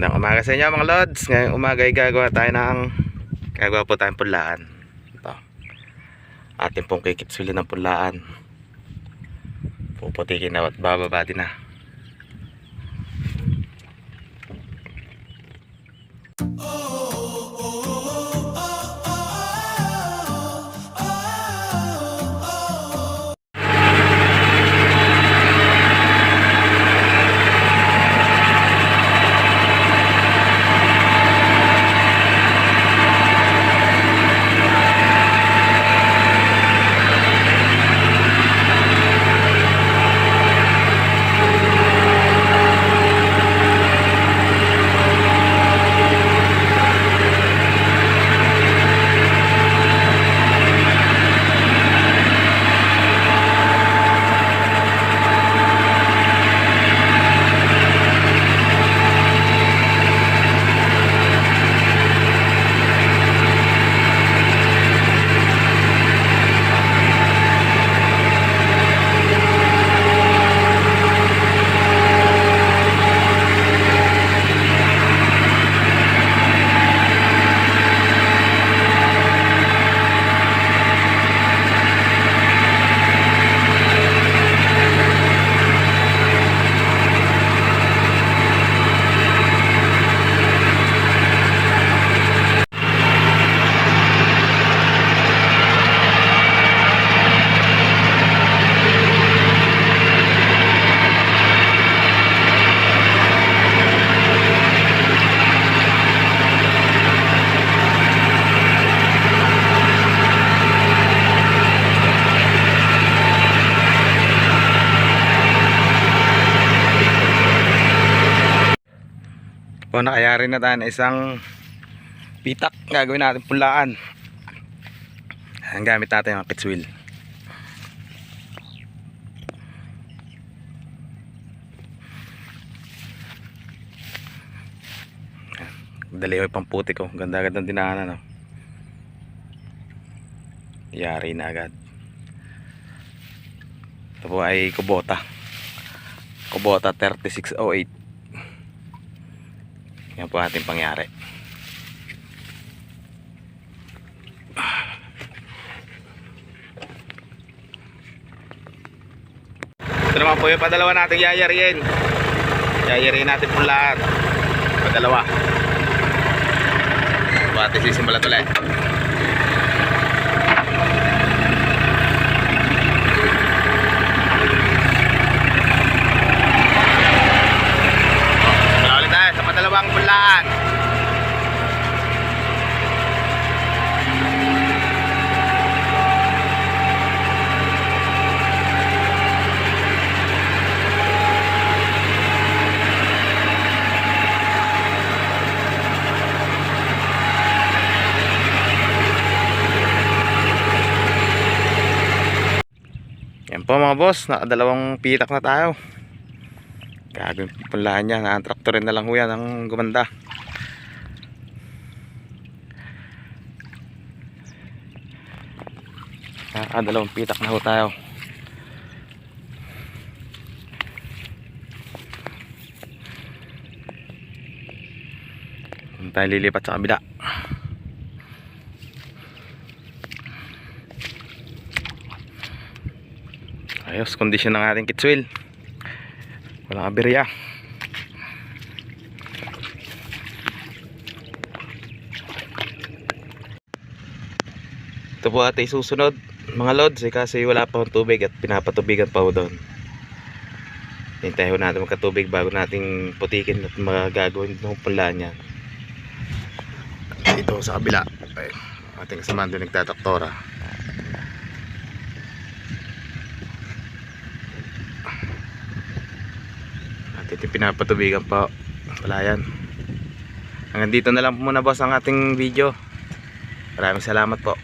Magandang umaga sa inyo mga lods. Ngayong umaga ay gagawa tayo ng gagawa po tayong pulaan. Ito. Ating pong kikitsuli ng pulaan. Puputikin na at bababa din na. O nakayari na tayo ng isang pitak. Gagawin natin pulaan. Ang gamit natin pitch wheel. Dali yung pamputi ko. Ganda-ganda dinahanan. No? Yari na agad. Ito po ay Kubota. Kubota 3608. Yan po ating pangyari. Ito naman po yung padalawa nating yayariin. Yayariin natin po lahat. Padalawa. Bati sisimulan ulit. Wala ulit tayo sa padalawang bulaan. Yan po mga boss, nakadalawang pitak na tayo. Gagawin punlahan niya, na-traktorin na lang ho yan ang gumanda. Nakadalawang pitak na ho tayo. Tayo lilipat sa kabila. Ayos, kondisyon ng ating kitswil. Walang aberya. Ito po ate susunod mga lods eh, kasi wala pa akong tubig at pinapatubigan pa ho doon. Hintayin ho natin magkatubig bago nating putikin at magagawin ng pulaan yan. Dito sa kabila. Ating kasama doon nagtataktora. At ito pinapatubigan pa palayan. Hanggang dito na lang muna boss ang ating video. Maraming salamat po.